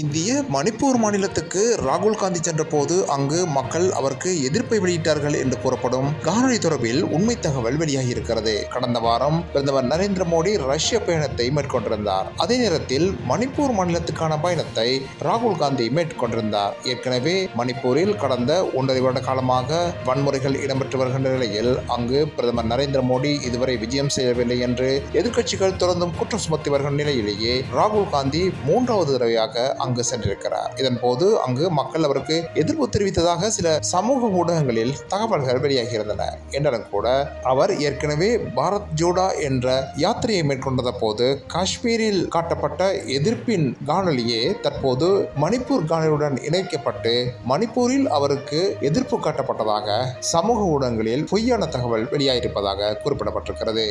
இந்திய மணிப்பூர் மாநிலத்துக்கு ராகுல் காந்தி சென்றபோது அங்கு மக்கள் அவருக்கு எதிர்ப்பை வெளியிட்டார்கள் என்று கூறப்படும் காணொலி தொடர்பில் உண்மை தகவல் வெளியாகி இருக்கிறது கடந்த வாரம் பிரதமர் நரேந்திர மோடி ரஷ்ய பயணத்தை மேற்கொண்டிருந்தார். அதே நேரத்தில் மணிப்பூர் மாநிலத்துக்கான பயணத்தை ராகுல் காந்தி மேற்கொண்டிருந்தார். ஏற்கனவே மணிப்பூரில் கடந்த ஒன்றரை வருட காலமாக வன்முறைகள் இடம்பெற்று வருகின்ற நிலையில் அங்கு பிரதமர் நரேந்திர மோடி இதுவரை விஜயம் செய்யவில்லை என்று எதிர்க்கட்சிகள் தொடர்ந்தும் குற்றம் சுமத்தி வருகின்ற நிலையிலேயே ராகுல் காந்தி மூன்றாவது தடவையாக அங்கு சென்றிருக்கிறார். இதன் போது அங்கு மக்கள் அவருக்கு எதிர்ப்பு தெரிவித்ததாக சில சமூக ஊடகங்களில் தகவல்கள் வெளியாகியிருந்தன. என்றாலும் கூட அவர் ஏற்கனவே பாரத் ஜோடா என்ற யாத்திரையை மேற்கொண்டத போது காஷ்மீரில் காட்டப்பட்ட எதிர்ப்பின் காணொலியே தற்போது மணிப்பூர் காணொலியுடன் இணைக்கப்பட்டு மணிப்பூரில் அவருக்கு எதிர்ப்பு காட்டப்பட்டதாக சமூக ஊடகங்களில் பொய்யான தகவல் வெளியாகியிருப்பதாக குறிப்பிடப்பட்டிருக்கிறது.